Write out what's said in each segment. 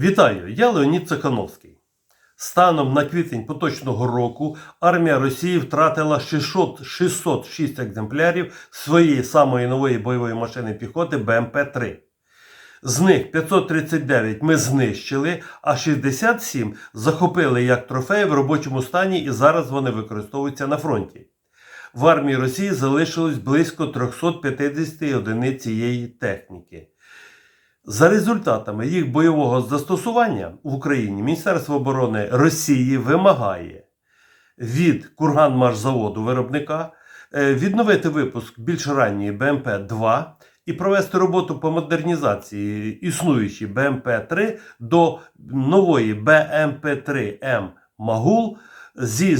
Вітаю, я Леонід Цехановський. Станом на квітень поточного року армія Росії втратила 600, 606 екземплярів своєї самої нової бойової машини піхоти БМП-3. З них 539 ми знищили, а 67 захопили як трофеї в робочому стані і зараз вони використовуються на фронті. В армії Росії залишилось близько 350 одиниць цієї техніки. За результатами їх бойового застосування в Україні Міністерство оборони Росії вимагає від Курганмашзаводу виробника е, відновити випуск більш ранньої БМП-2 і провести роботу по модернізації існуючої БМП-3 до нової БМП-3М Магул зі, е,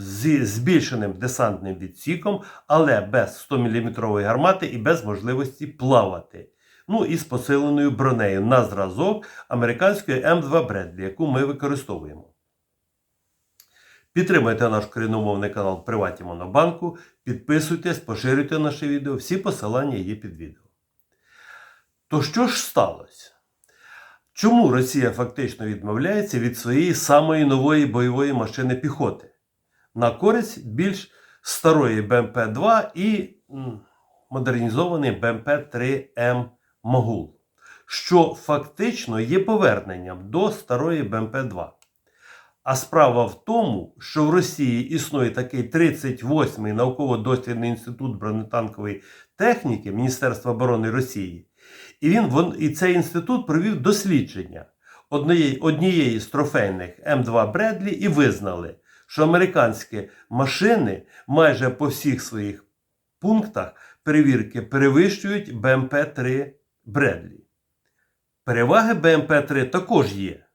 зі збільшеним десантним відсіком, але без 100 мм гармати і без можливості плавати. Ну і з посиленою бронею на зразок американської М2 Бредлі, яку ми використовуємо. Підтримайте наш корінномовний канал Приваті Монобанку, підписуйтесь, поширюйте наше відео, всі посилання є під відео. То що ж сталося? Чому Росія фактично відмовляється від своєї самої нової бойової машини піхоти на користь більш старої БМП-2 і модернізований БМП-3М Могул, що фактично є поверненням до старої БМП-2. А справа в тому, що в Росії існує такий 38-й науково-дослідний інститут бронетанкової техніки Міністерства оборони Росії. І він вон, і цей інститут провів дослідження однієї, однієї з трофейних М2 Бредлі і визнали, що американські машини майже по всіх своїх пунктах перевірки перевищують БМП-3 Бредлі. Переваги БМП-3 також є.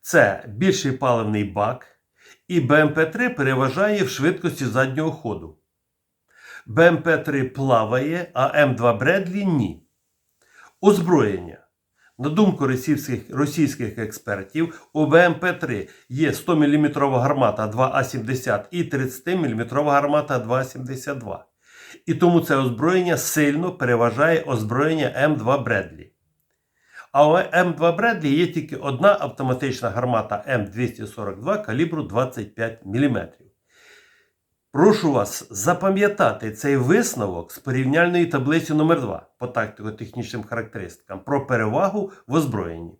Це більший паливний бак, і БМП-3 переважає в швидкості заднього ходу. БМП-3 плаває, а М2 Бредлі ні. Озброєння. На думку російських, російських експертів, у БМП-3 є 100 мм гармата 2А70 і 30 мм гармата 2А72. І тому це озброєння сильно переважає озброєння М2 Бредлі. А у М2 Бредлі є тільки одна автоматична гармата М242 калібру 25 мм. Прошу вас запам'ятати цей висновок з порівняльної таблиці номер 2 по тактико-технічним характеристикам про перевагу в озброєнні.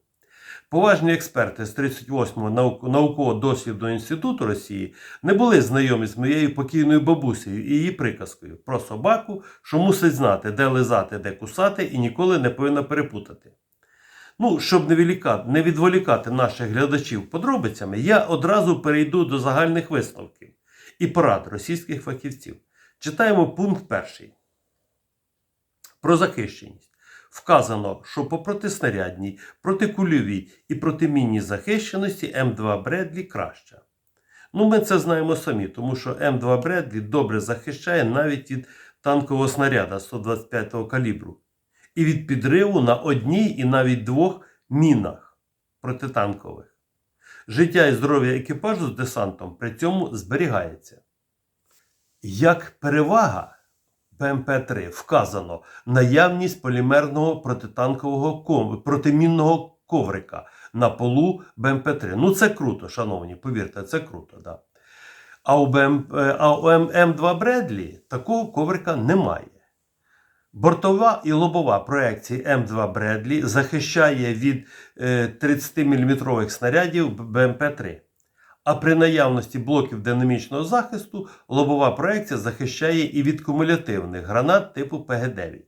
Поважні експерти з 38-го науково-дослідного інституту Росії не були знайомі з моєю покійною бабусею і її приказкою про собаку, що мусить знати, де лизати, де кусати, і ніколи не повинна перепутати. Ну, щоб не, відволікати наших глядачів подробицями, я одразу перейду до загальних висновків і порад російських фахівців. Читаємо пункт перший. Про захищеність. Вказано, що по протиснарядній, протикульовій і протимінній захищеності М2 Бредлі краща. Ну, ми це знаємо самі, тому що М2 Бредлі добре захищає навіть від танкового снаряда 125 калібру і від підриву на одній і навіть двох мінах протитанкових. Життя і здоров'я екіпажу з десантом при цьому зберігається. Як перевага БМП-3 вказано наявність полімерного протитанкового ков... протимінного коврика на полу БМП-3. Ну це круто, шановні, повірте, це круто. Да. А у, БМ... а у М... М2 Бредлі такого коврика немає. Бортова і лобова проекції М2 Бредлі захищає від 30-мм снарядів БМП-3. А при наявності блоків динамічного захисту лобова проекція захищає і від кумулятивних гранат типу ПГ-9,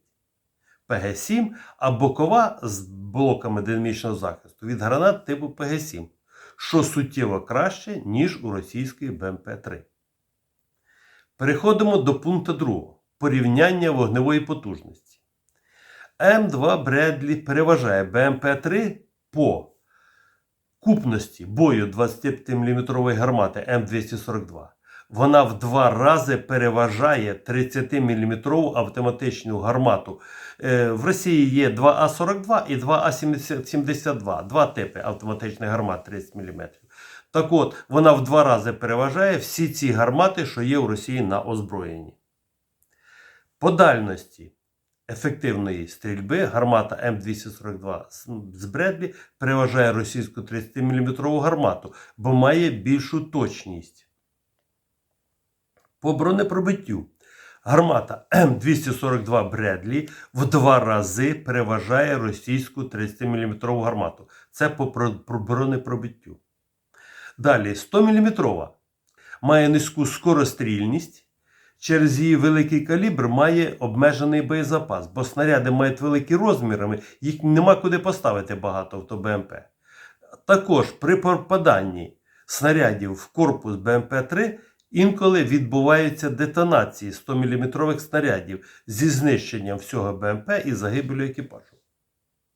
ПГ-7, а бокова з блоками динамічного захисту від гранат типу ПГ-7, що суттєво краще, ніж у російської БМП-3. Переходимо до пункту 2. Порівняння вогневої потужності. М2 Бредлі переважає БМП-3 по купності бою 25-мм гармати М242. Вона в два рази переважає 30-мм автоматичну гармату. Е, В Росії є 2А42 і 2А72. Два типи автоматичних гармат 30 мм. Так от, вона в два рази переважає всі ці гармати, що є в Росії на озброєнні. По дальності ефективної стрільби гармата М242 з- з Бредлі переважає російську 30-мм гармату, бо має більшу точність. По бронепробиттю гармата М242 Бредлі в два рази переважає російську 30-мм гармату. Це по про- про бронепробиттю. Далі 100-мм має низьку скорострільність. Через її великий калібр має обмежений боєзапас, бо снаряди мають великі розміри, їх нема куди поставити багато в то БМП. Також при попаданні снарядів в корпус БМП-3 інколи відбуваються детонації 100-мм снарядів зі знищенням всього БМП і загибелю екіпажу.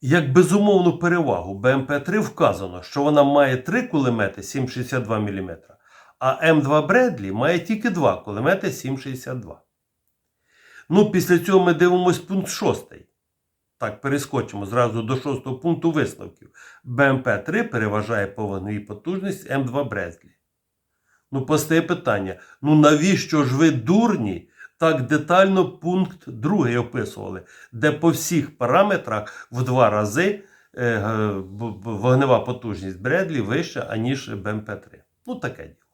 Як безумовну перевагу БМП-3 вказано, що вона має 3 кулемети 7,62 мм, а М2 Бредлі має тільки 2 кулемети 7,62. Ну, після цього ми дивимось пункт 6. Так, перескочимо зразу до 6 пункту висновків. БМП-3 переважає по вогневій потужність М2 Бредлі. Ну, постає питання: ну навіщо ж ви дурні? Так детально пункт 2 описували, де по всіх параметрах в два рази е, вогнева потужність Бредлі вища, аніж БМП-3. Ну, таке діло.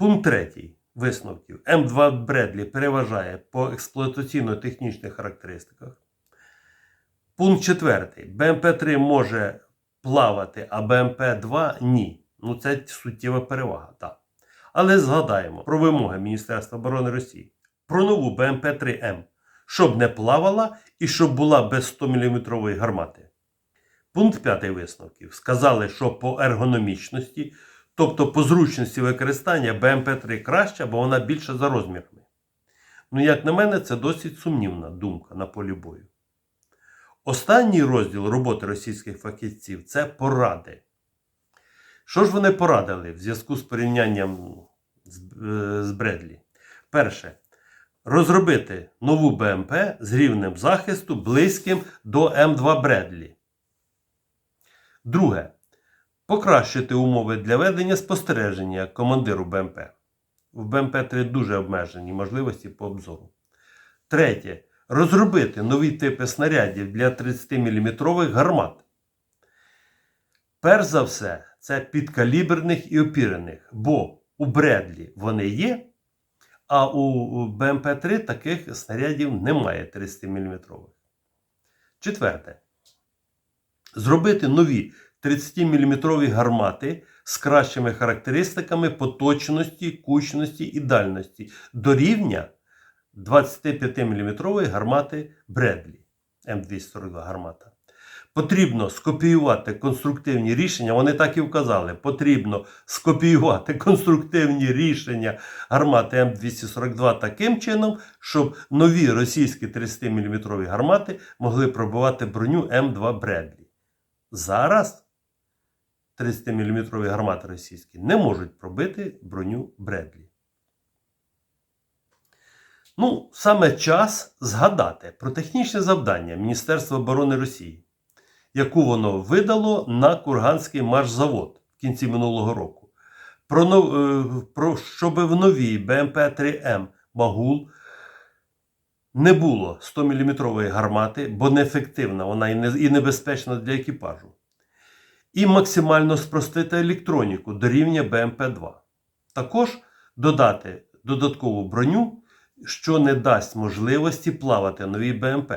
Пункт 3 висновків. М2 Бредлі переважає по експлуатаційно-технічних характеристиках. Пункт 4. БМП-3 може плавати, а БМП-2 ні. Ну, це суттєва перевага, так. Але згадаємо про вимоги Міністерства оборони Росії про нову БМП-3М, щоб не плавала і щоб була без 100-мм гармати. Пункт 5 висновків. Сказали, що по ергономічності, тобто по зручності використання БМП-3 краща, бо вона більша за розмірами. Ну, як на мене, це досить сумнівна думка на полі бою. Останній розділ роботи російських фахівців це поради. Що ж вони порадили в зв'язку з порівнянням з, е, Бредлі? Перше. Розробити нову БМП з рівнем захисту близьким до М2 Бредлі. Друге. Покращити умови для ведення спостереження командиру БМП. В БМП-3 дуже обмежені можливості по обзору. Третє. Розробити нові типи снарядів для 30-мм гармат. Перш за все, це підкаліберних і опірених, бо у Бредлі вони є, а у БМП-3 таких снарядів немає 30-мм. Четверте. Зробити нові 30-мм гармати з кращими характеристиками поточності, кучності і дальності до рівня 25-мм гармати Бредлі М242 гармата. Потрібно скопіювати конструктивні рішення. Вони так і вказали. Потрібно скопіювати конструктивні рішення гармати М242 таким чином, щоб нові російські 30-мм гармати могли пробивати броню М2 Бредлі. Зараз 30-мм гармати російські не можуть пробити броню Бредлі. Ну, саме час згадати про технічне завдання Міністерства оборони Росії, яку воно видало на Курганський маршзавод в кінці минулого року. Про, е, про щоб в новій БМП-3М Магул не було 100-мм гармати, бо неефективна вона і небезпечна для екіпажу. І максимально спростити електроніку до рівня БМП-2. Також додати додаткову броню, що не дасть можливості плавати новій БМП.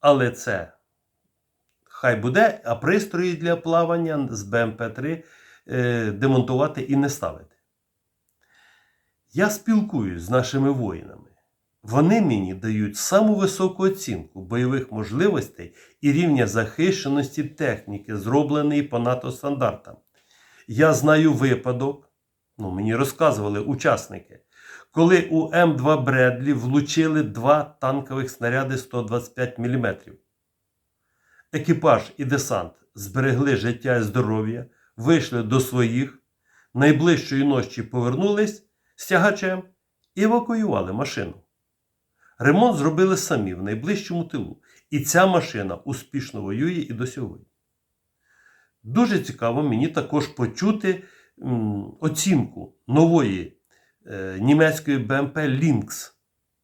Але це хай буде, а пристрої для плавання з БМП-3 е, демонтувати і не ставити. Я спілкуюсь з нашими воїнами. Вони мені дають саму високу оцінку бойових можливостей і рівня захищеності техніки, зробленої по НАТО стандартам. Я знаю випадок, ну мені розказували учасники, коли у М2 Бредлі влучили два танкових снаряди 125 мм. Екіпаж і десант зберегли життя і здоров'я, вийшли до своїх, найближчої ночі повернулись з тягачем і евакуювали машину. Ремонт зробили самі в найближчому тилу, і ця машина успішно воює і до сьогодні. Дуже цікаво мені також почути оцінку нової е, німецької БМП Lynx.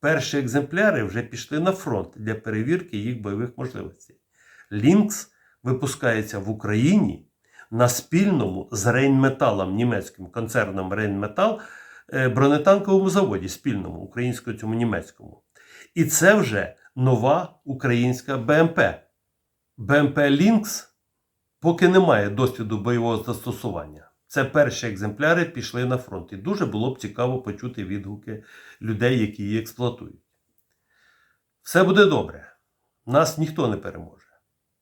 Перші екземпляри вже пішли на фронт для перевірки їх бойових можливостей. Лінкс випускається в Україні на спільному з Рейнметалом, німецьким концерном Рейнметал, бронетанковому заводі, спільному українсько цьому німецькому. І це вже нова українська БМП. БМП Лінкс поки немає досвіду бойового застосування. Це перші екземпляри пішли на фронт. І дуже було б цікаво почути відгуки людей, які її експлуатують. Все буде добре. Нас ніхто не переможе.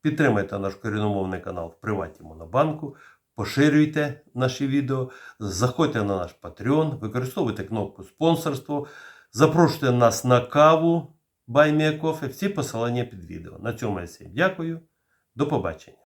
Підтримайте наш коріномовний канал в Приваті Монобанку, поширюйте наші відео, заходьте на наш Patreon, використовуйте кнопку спонсорство, запрошуйте нас на каву Кофе. Всі посилання під відео. На цьому я всім дякую. До побачення.